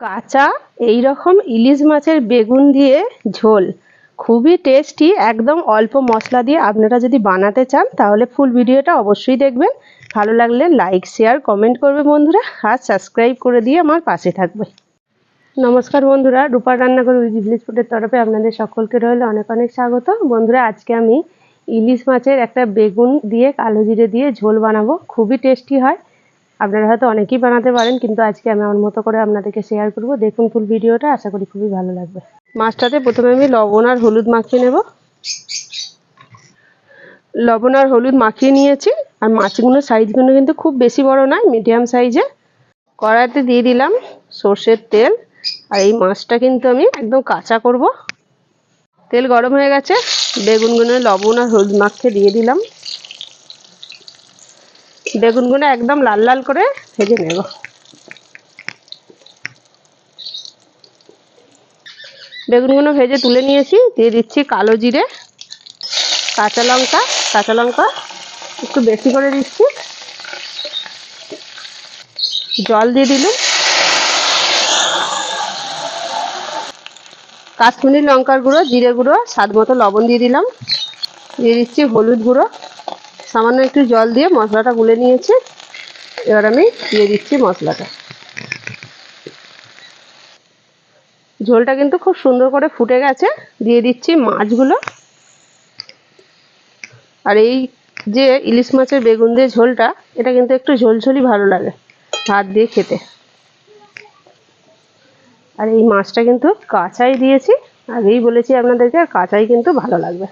কাঁচা এই রকম ইলিশ মাছের বেগুন দিয়ে ঝোল। খুবই টেস্টি একদম অল্প মশলা দিয়ে আপনারা যদি বানাতে চান, তাহলে ফুল ভিডিওটা অবশ্যই দেখবেন। ভালো লাগলে লাইক শেয়ার কমেন্ট করবে বন্ধুরা, আর সাবস্ক্রাইব করে দিয়ে আমার পাশে থাকবে। নমস্কার বন্ধুরা, রূপার রান্নাঘর ভিলেজ ফুডের তরফে আপনাদের সকলকে রইল অনেক অনেক স্বাগত। বন্ধুরা, আজকে আমি ইলিশ মাছের একটা বেগুন দিয়ে কালো জিরে দিয়ে ঝোল বানাবো। খুবই টেস্টি হয়। আপনারা হয়তো অনেকেই বানাতে পারেন, কিন্তু আজকে আমি আমার মতো করে আপনাদেরকে শেয়ার করব। দেখুন ফুল ভিডিওটা, আশা করি খুবই ভালো লাগবে। মাছটাতে প্রথমে আমি লবণ আর হলুদ মাখিয়ে নেব। লবণ আর হলুদ মাখিয়ে নিয়েছি। আর মাছগুলোর সাইজগুলো কিন্তু খুব বেশি বড় নয় মিডিয়াম সাইজে কড়াইতে দিয়ে দিলাম সর্ষের তেল। আর এই মাছটা কিন্তু আমি একদম কাঁচা করব। তেল গরম হয়ে গেছে। বেগুনগুলো লবণ আর হলুদ মাখিয়ে দিয়ে দিলাম। বেগুনগুলো একদম লাল লাল করে ভেজে নেব। বেগুনগুলো ভেজে তুলে নিয়েছি, দিয়ে দিচ্ছি কালো জিরে, কাঁচা লঙ্কা কাঁচা লঙ্কা একটু বেশি করে দিচ্ছি। জল দিয়ে দিলাম। কাশ্মীরি লঙ্কার গুঁড়ো, জিরে গুঁড়ো, স্বাদ মতো লবণ দিয়ে দিলাম। দিয়ে দিচ্ছি হলুদ গুঁড়ো। সামান্য একটু জল দিয়ে মশলাটা গুলে নিয়েছি। এবার আমি দিয়ে দিচ্ছি মশলাটা। ঝোলটা কিন্তু খুব সুন্দর করে ফুটে গেছে। দিয়ে দিচ্ছি মাছগুলো। আর এই যে ইলিশ মাছের বেগুন দিয়ে ঝোলটা, এটা কিন্তু একটু ঝোলঝোলই ভালো লাগে, ভাত দিয়ে খেতে। আর এই মাছটা কিন্তু কাঁচাই দিয়েছি। আগেই বলেছি আপনাদেরকে, আর কাঁচাই কিন্তু ভালো লাগবে।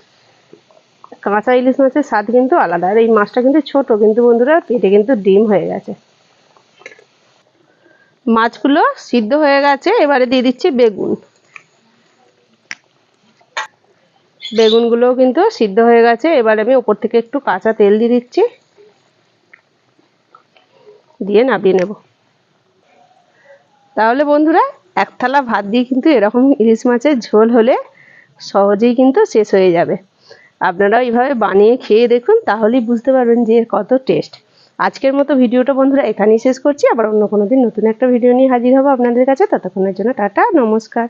কাঁচা ইলিশ মাছের স্বাদ কিন্তু আলাদা। আর এই মাছটা কিন্তু ছোট, কিন্তু বন্ধুরা, পেটে কিন্তু ডিম হয়ে গেছে। মাছগুলো সিদ্ধ হয়ে গেছে, এবারে দিয়ে দিচ্ছি বেগুন। বেগুনগুলোও কিন্তু সিদ্ধ হয়ে গেছে, এবার আমি ওপর থেকে একটু কাঁচা তেল দিয়ে দিচ্ছি। দিয়ে নাবিয়ে নেব। তাহলে বন্ধুরা, এক থালা ভাত দিয়ে কিন্তু এরকম ইলিশ মাছের ঝোল হলে সহজেই কিন্তু শেষ হয়ে যাবে। আপনারাও এইভাবে বানিয়ে খেয়ে দেখুন, তাহলেই বুঝতে পারবেন যে এর কত টেস্ট আজকের মতো ভিডিওটা বন্ধুরা এখানেই শেষ করছি। আবার অন্য কোনো দিন নতুন একটা ভিডিও নিয়ে হাজির হব আপনাদের কাছে। ততক্ষণের জন্য টাটা, নমস্কার।